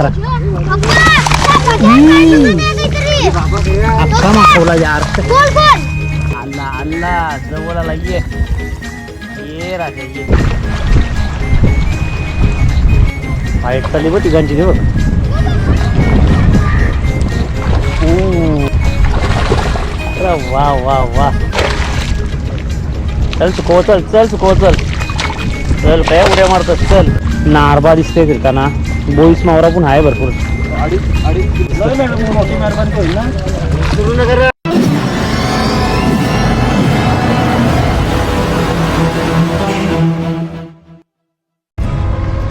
अख्खा मागवला यार. अल्ला अल्ला जवळ आला ये. ये राजा ये. फाईट चालली बघ तिघांची दे बघ. ओ. अरे वा वा वा. चल चुकव चल चल चुकव चल. चल काय उड्या मारतोस चल. नारबा दिसते फिरताना. बोईस मावरा पण आहे भरपूर.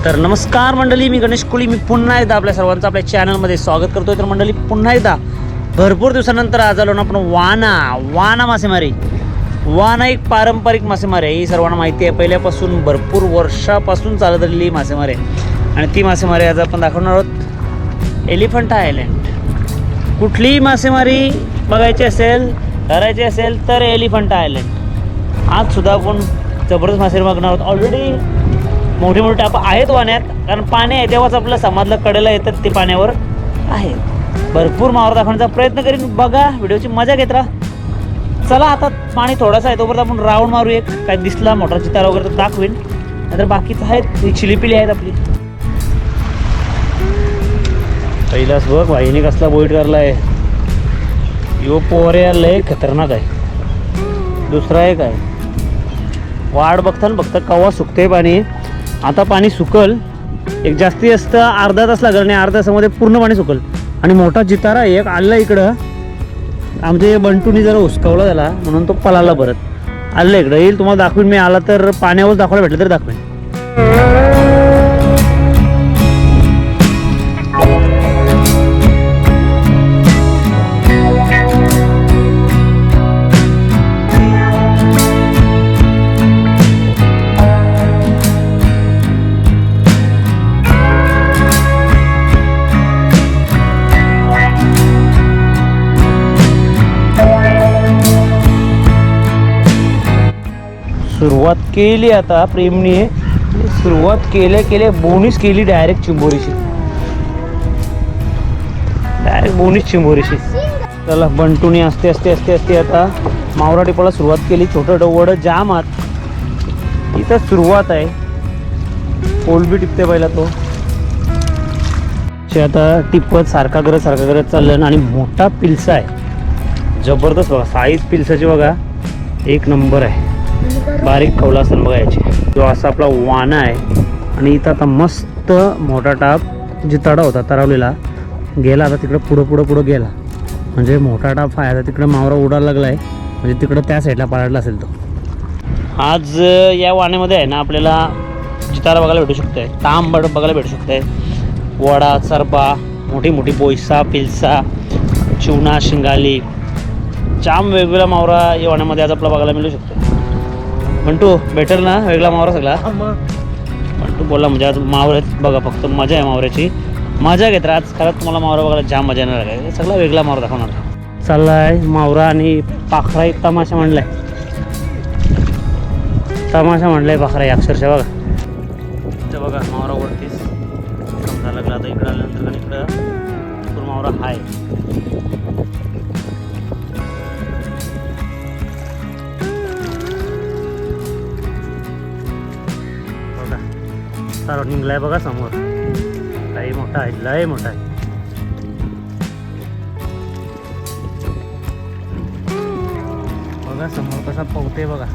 तर नमस्कार मंडळी मी गणेश कोळी मी पुन्हा एकदा आपल्या सर्वांचं आपल्या चॅनलमध्ये स्वागत करतोय. तर मंडळी पुन्हा एकदा भरपूर दिवसानंतर आज आलो ना आपण वाना वाना मासेमारी. वाना एक पारंपरिक मासेमारी आहे. ही सर्वांना माहिती आहे. पहिल्यापासून भरपूर वर्षापासून चालत आलेली मासेमारी आहे. आणि ती मासेमारी आज आपण दाखवणार आहोत. एलिफंटा आयलँड कुठलीही मासेमारी बघायची असेल करायची असेल तर एलिफंटा आयलँड आज सुद्धा आपण जबरदस्त मासेमारी बघणार आहोत. ऑलरेडी मोठे मोठे टाप आहेत वाण्यात कारण पाणी आहे तेव्हाच आपलं समाजला कडेला येतात ते पाण्यावर आहेत. भरपूर मावर दाखवण्याचा प्रयत्न करीन. बघा व्हिडिओची मजा घेत राहा. चला आता पाणी थोडासा आहे तोपर्यंत आपण राऊंड मारू एक. काय दिसला मोटरची तारा वगैरे तर दाखवेन. नाहीतर बाकीचं आहेत ही चिलीपिली आहेत आपली. कैलास बघ वाहिनी कसला बोईट करलाय. यो पोरे लय खतरनाक आहे. दुसरा एक आहे. वाढ बघताना बघता कवा सुकते पाणी. आता पाणी सुकल. एक जास्तीत जास्त अर्धा तास लागल आणि अर्धा तासामध्ये पूर्ण पाणी सुकल. आणि मोठा जितारा एक आला इकडं. आमच्या बंटूनी जरा हुसकावला झाला म्हणून तो पळाला परत. आलं इकडं. येईल तुम्हाला दाखवीन. मी आला तर पाण्यावर दाखवायला भेटलं तर दाखवेन. केली आता प्रेमने. सुरुवात केल्या केल्या बोनीस केली डायरेक्ट चिंबोरीशी डायरेक्ट बोनीस चिंबोरीशी चला बंटूने असते असते असते असते आता मावरा टिपाला सुरुवात केली छोटं डवड जाम आत इथं सुरुवात आहे. कोलबी टिपते पहिला तो. आता टिपत सारखा करत सारखा करत चाललं आणि मोठा पिलसा आहे. जबरदस्त बघा साईज पिलसाची बघा एक नंबर आहे. बारीक खवला असेल बघा याची जो असा आपला वाना आहे. आणि इथं आता मस्त मोठा टाप जिताडा होता तरावलेला गेला आता तिकडं पुढं पुढं पुढं गेला. म्हणजे मोठा टाप आहे आता तिकडं मावरा उडायला लागला आहे म्हणजे तिकडं त्या साईडला पाळाडला असेल तो. आज या वाण्यामध्ये आहे ना आपल्याला जितारा बघायला भेटू शकतोय. तांबड बघायला भेटू शकतोय. वडा सरपा मोठी मोठी बोयसा पिलसा चिवणा शिंगाली. जाम वेगवेगळा मावरा या वाण्यामध्ये आज आपला बघायला मिळू शकतो म्हणतो भेटेल ना? वेगळा मावरा सगळा? म्हणतो बोला म्हणजे आज आहेत. बघा फक्त मजा आहे मावऱ्याची. मजा घेत आज खरंच तुम्हाला मावरा बघायला जाम मजा येणार आहे. सगळा वेगळा मावरा दाखवणार चाललाय मावरा आणि पाखरा एक तमाशा म्हणलाय. तमाशा म्हणलाय पाखरा अक्षरशः बघा. इथं बघा मावरा वरतीच समजा लागला आता इकडं आल्यानंतर आणि इकडं. मावरा हाय. सारा निघलाय बघा समोर. लय मोठा आहे लय मोठा आहे. बघा समोर कसा पोहते बघा.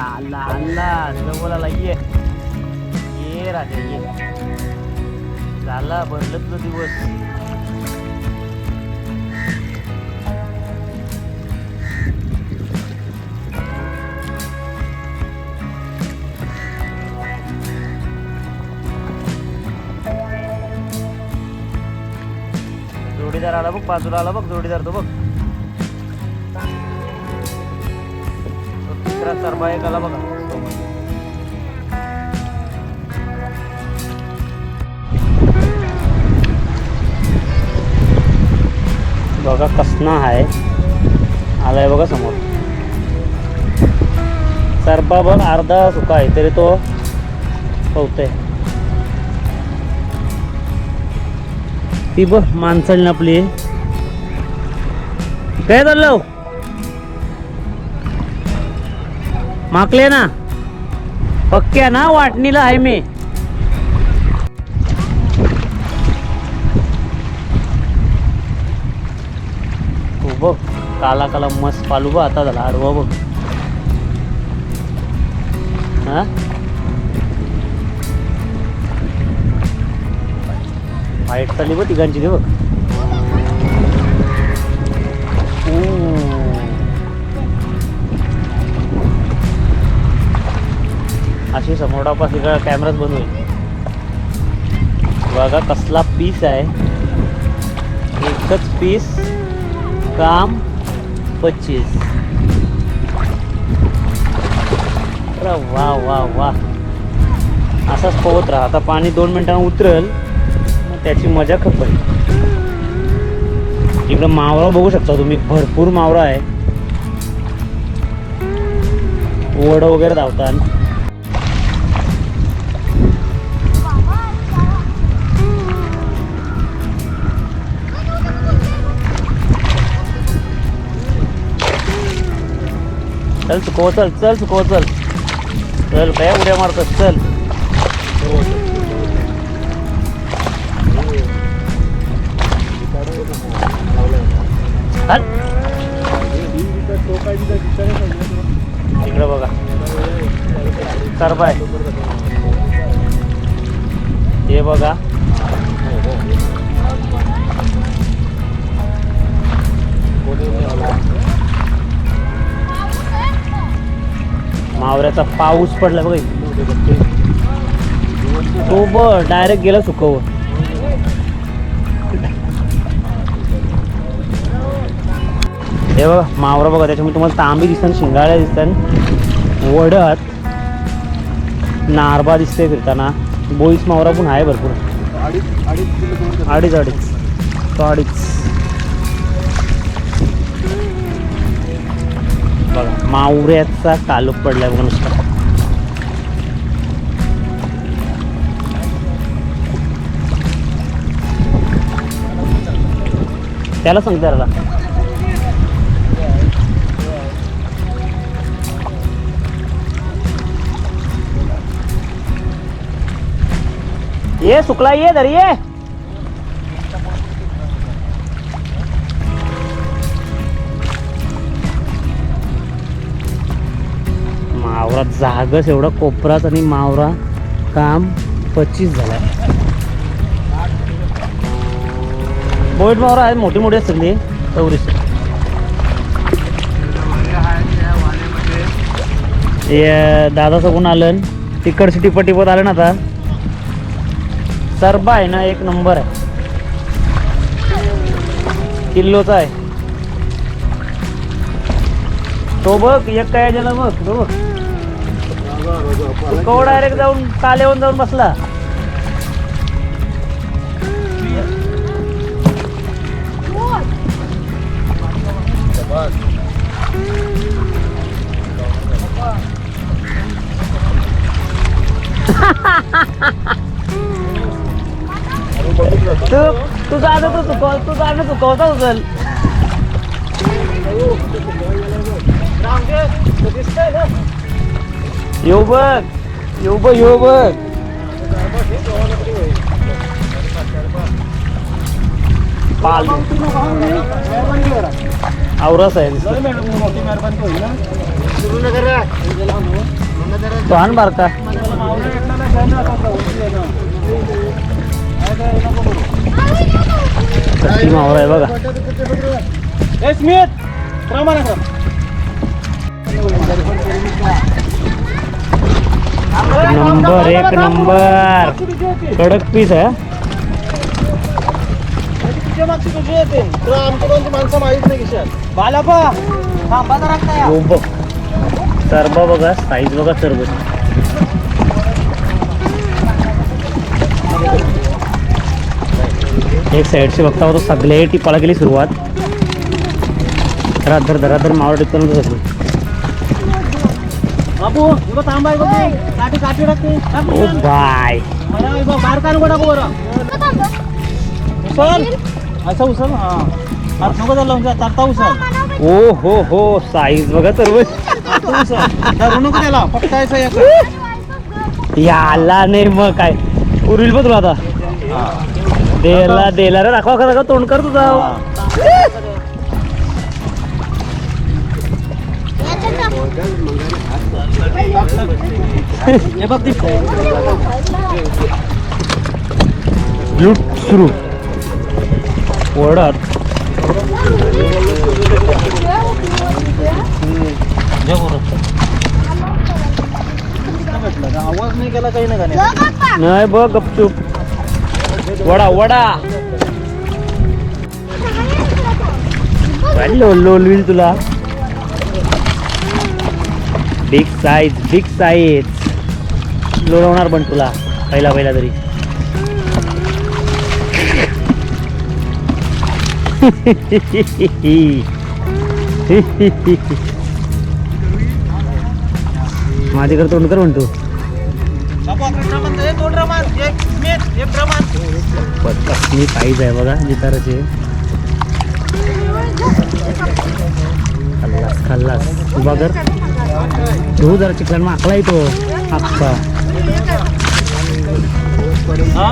आला आला आला जवळ आला ये. ये राजा ये. झाला भरलं तुझं दिवस. जोडीदार आला बघ बाजूला आला बघ जोडीदार तो बघ. बघा. बघा कसना आहे. आलाय बघा समोर. सरबा बघ अर्धा सुका आहे तरी तो होते ती बघ माणसाने आपली. काय चाललं? माकले ना? पक्क्या ना वाटणीला आहे मी. बघ काला काला मस्त पालू बघ आता झाला आडवा बघ. हा? फाईट चालली बघ तिघांची दे बघ. अशी समोरापास इकडं कॅमेराच बंद होईल बघा कसला पीस आहे. एकच पीस काम पच्चीस. वा वा वा. असाच पोहत राहा. आता पाणी दोन मिनिटांना उतरल मग त्याची मजा खपल इकडं मावरा बघू शकता तुम्ही. भरपूर मावरा आहे. वड वगैरे धावतात. चल चुकव चल चल चुकव चल. चल काय उड्या मारतात चल. इकडं बघा. सरबाय हे बघा. कोणी मावऱ्याचा पाऊस पडला बघा तो ब डायरेक्ट गेला सुकव हे बघा मावरा बघा त्याच्यामुळे तुम्हाला तांबी दिसतात शिंगाळ्या दिसतात. वडत नारबा दिसते फिरताना. बोईस मावरा पण आहे भरपूर. अडीच अडीच. तो अडीच. बघा मावऱ्याचा तालुक पडलाय बघा नुसता. त्याला सांगते त्याला ये सुकला ये धर ये. जागच एवढा कोपरात आणि मावरा काम पच्चीस झालाय. बोईट मावरा आहेत मोठी मोठी असतात सगळी. चौरीस हे दादा सगून आलं? तिकडची टिपट टिपत आलं ना आता. सरबा आहे ना एक नंबर आहे. किल्लोचा आहे. तो बघ एक काय ज्याला बघ तो बघ. तो डायरेक्ट जाऊन कालेहून जाऊन बसला. तू तू जाणं तू चुकव तू जाणं चुकवता उचल येऊ बघ येऊ बघ येऊ बघ. पाल आवरस आहे नुसतं. तो आण बारका. कशी मावरा आहे बघा. स्मित प्रमाण नंबर एक नंबर. कडक पीस आहे मागची हो बघ. सरबा बघा साईज बघा सरबत. एक साईडचे बघता होतो सगळे टिपाला गेली सुरुवात. धराधर धराधर मावळ टिकून जातो बाबू इगो थांबा इगो तू काठी काठी टाकते ओ. बाय. बरं, बाहेर उचल. असं उचल. हा. हात नको झालं उचल. तरता उचल ओ हो हो. साईज बघा सर्व हात उचल. धरू नको त्याला. पक्कायचं याचं. याला नाही मग काय. उरविल पण तुला आता. देला देला रे. दाखवा दाखवा. तोंड कर तुझा. हे. बघ ती लूट सुरू वडात नाही आवाज नाही केला काही नाही नाही? नाही बघ गपचूप वडा वडा लोल लोल तुला साईज बिग साईज लोळवणार पण तुला पहिला पहिला तरी. माझ्याकडे तोंड कर म्हणतो. कसली साईज आहे बघा जिताराची. खाल्लास खाल्लास. उभा कर. धुऊ जरा चिकन माकला येतो अख्खा हा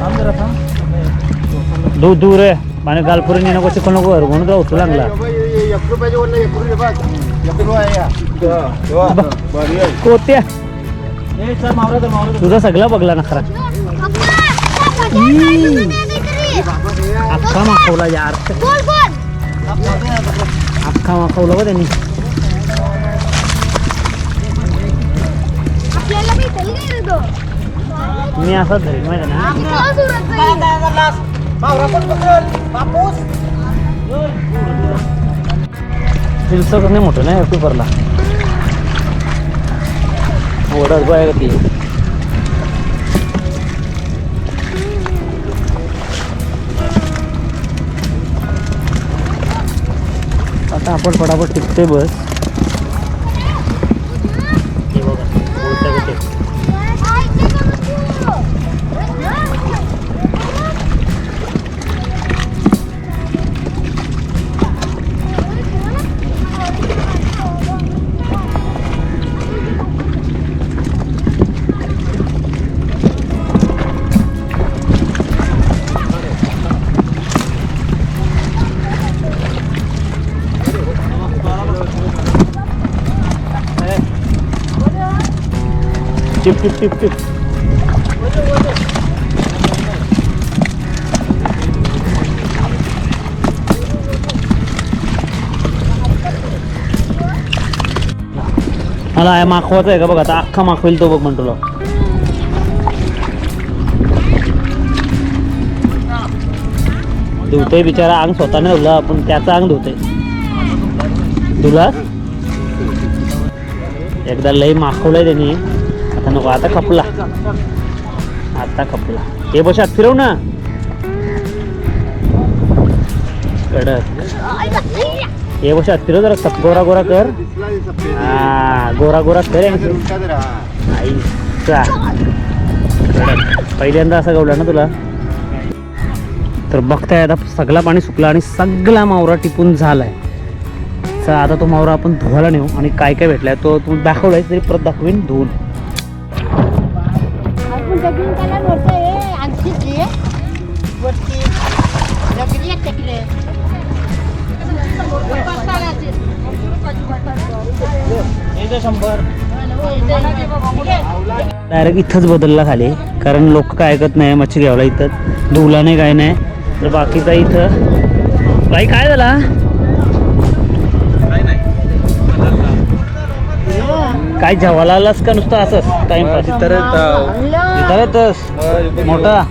थांब जरा थांब धू धू रे पाणी गालपुरी नको चिकन नको म्हणून तुला उचलू लागला. कोत्या? तुझा सगळा बघला ना खरा अख्खा माखवला यार. अख्खा माखवला बघ त्यांनी आपल्याला भेटेल काय रे तो? मी असाच धरेल माहिती ना किती सुरत जाईल? मावरा पण पकड बापूस दिवसाच नाही मोठं नाही पेपरला ओढत बाय ती आता आपण फटाफट टिकते बस. टिप टिप टिप टिप. मला आहे माखवाचा आहे का बघ आता अख्खा माखवेल तो बघ म्हणतो तुला. धुतोय बिचारा अंग स्वतःने धुला पण त्याचं अंग धुतय. धुला एकदा लई माखवलंय त्यांनी. आता नको आता खपला. आता खपला. हे बशात फिरव ना. कडक. हे बशात फिरव जरा सप गोरा गोरा कर. हा गोरा गोरा कर आईचा कडक. पहिल्यांदा असं गवला ना तुला? तर बघताय आता सगळा पाणी सुकला आणि सगळा मावरा टिपून झालाय. तर आता तो मावरा आपण धुवायला नेऊ आणि काय काय भेटलाय तो तुम्ही दाखवलाय तरी परत दाखवीन धुवून. शंभर. डायरेक्ट इथंच बदलला खाली. कारण लोक काय ऐकत नाही मच्छी घ्यावला इथं. धुवला नाही काय नाही. तर बाकीचा इथं. बाई काय झाला? काही नाही. काय जेवायला आलास का नुसतं असंच? टाइमपास इथं मोठा?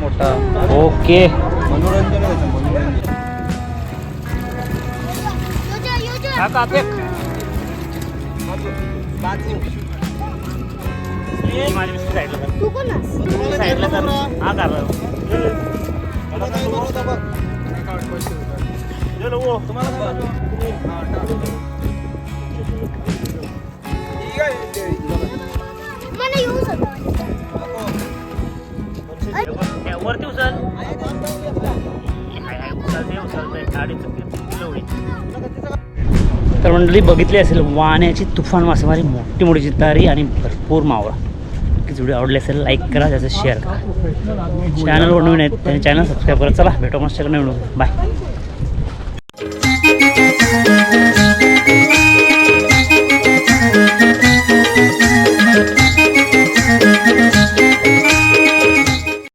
मोठा. ओके. मनोरंजन तू कोण आहेस? हा मला मला येऊ वरती उचल उचलते उचलते गाडी किलो तर मंडळी बघितली असेल वाण्याची तुफान मासेमारी मोठी मोठी चितारी आणि भरपूर मावळा. नक्कीच व्हिडिओ आवडले असेल लाईक करा त्याचं शेअर करा. चॅनलवर नवीन आहेत त्यांनी चॅनल सबस्क्राईब करा. चला भेटू मस्त नवीन बाय